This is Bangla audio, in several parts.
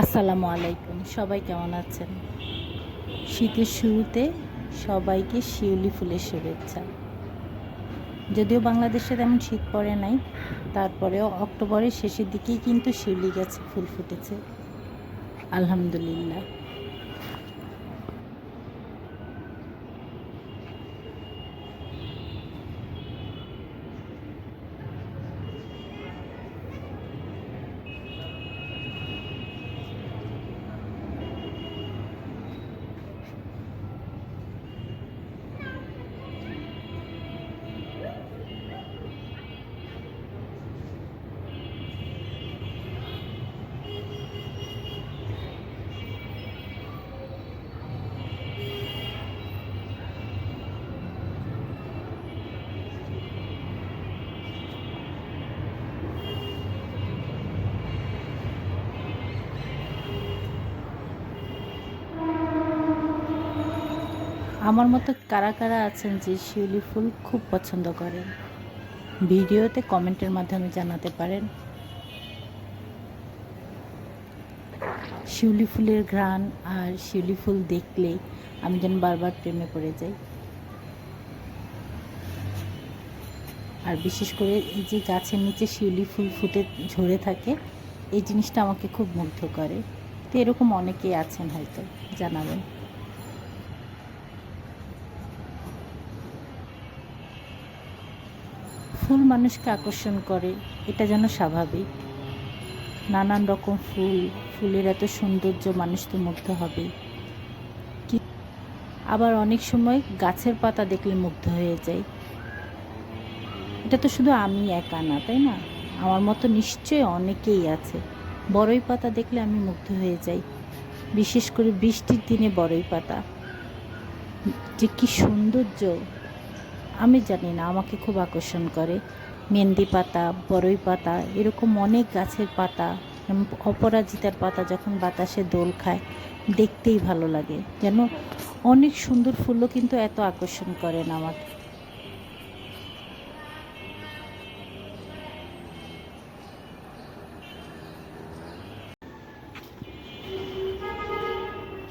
আসসালামু আলাইকুম, সবাই কেমন আছেন? শীতের শুরুতে সবাইকে শিউলি ফুলের শুভেচ্ছা। যদিও বাংলাদেশে তেমন শীত পড়ে নাই, তারপরেও অক্টোবরের শেষের দিকেই কিন্তু শিউলি গাছে ফুল ফুটেছে। আলহামদুলিল্লাহ। আমার মতো কারা কারা আছেন যে শিউলি ফুল খুব পছন্দ করেন? ভিডিওতে কমেন্টের মাধ্যমে জানাতে পারেন। শিউলি ফুলের ঘ্রাণ আর শিউলি ফুল দেখলে আমি যেন বারবার প্রেমে পড়ে যাই। আর বিশেষ করে এই যে গাছের নিচে শিউলি ফুল ফুটে, ঝরে থাকে, এই জিনিসটা আমাকে খুব মুগ্ধ করে। তো এরকম অনেকেই আছেন হয়তো, জানাবেন। ফুল মানুষকে আকর্ষণ করে, এটা যেন স্বাভাবিক। নানান রকম ফুল, ফুলের এত সৌন্দর্য মানুষ তো মুগ্ধ হবে। কি আবার অনেক সময় গাছের পাতা দেখলে মুগ্ধ হয়ে যায়। এটা তো শুধু আমি একা না, তাই না? আমার মতো নিশ্চয়ই অনেকেই আছে। বড়ই পাতা দেখলে আমি মুগ্ধ হয়ে যাই। বিশেষ করে বৃষ্টির দিনে বড়ই পাতা। যে কি সৌন্দর্য! আমি জানি না, আমাকে খুব আকর্ষণ করে। মেহেন্দি পাতা বড়ই পাতা, এরকম অনেক গাছের পাতা অপরাজিতার পাতা যখন বাতাসে দোল খায়, দেখতেই ভালো লাগে। যেন অনেক সুন্দর ফুলও কিন্তু এত আকর্ষণ করে না আমাকে।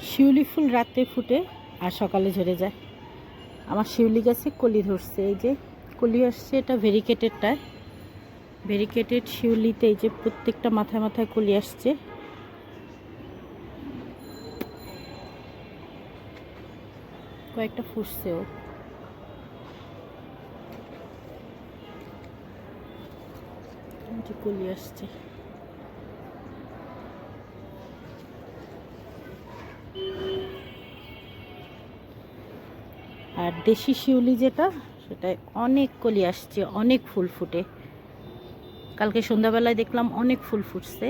শিউলি ফুল রাতে ফুটে আর সকালে ঝরে যায়। আমার শিউলি গাছে কলি ধরছে, এই যে কলি আসছে, এটা ভেরিকেটেডটা ভেরিকেটেড শিউলিতে এই যে প্রত্যেকটা মাথায় মাথায় কলি আসছে। কয়েকটা ফুটছেও কলি আসছে। আর দেশি শিউলি যেটা, সেটায় অনেক কলি আসছে, অনেক ফুল ফুটে। কালকে সন্ধ্যাবেলায় দেখলাম অনেক ফুল ফুটছে।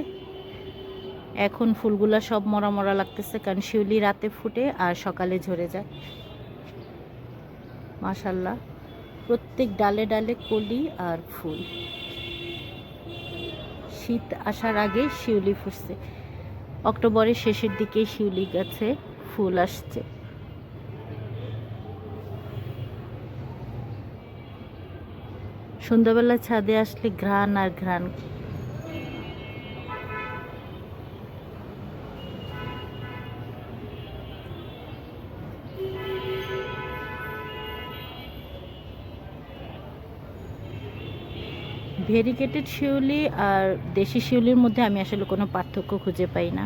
এখন ফুলগুলা সব মরা মরা লাগতেছে, কারণ শিউলি রাতে ফুটে আর সকালে ঝরে যায়। মাশাল্লাহ, প্রত্যেক ডালে ডালে কলি আর ফুল। শীত আসার আগে শিউলি ফুটছে। অক্টোবরের শেষের দিকে শিউলি গাছে ফুল আসছে। সন্ধ্যাবেলা ছাদে আসলে ঘ্রাণ আর ঘ্রাণ। ভেরিকেটেড শিউলি আর দেশি শিউলির মধ্যে আমি আসলে কোনো পার্থক্য খুঁজে পাই না।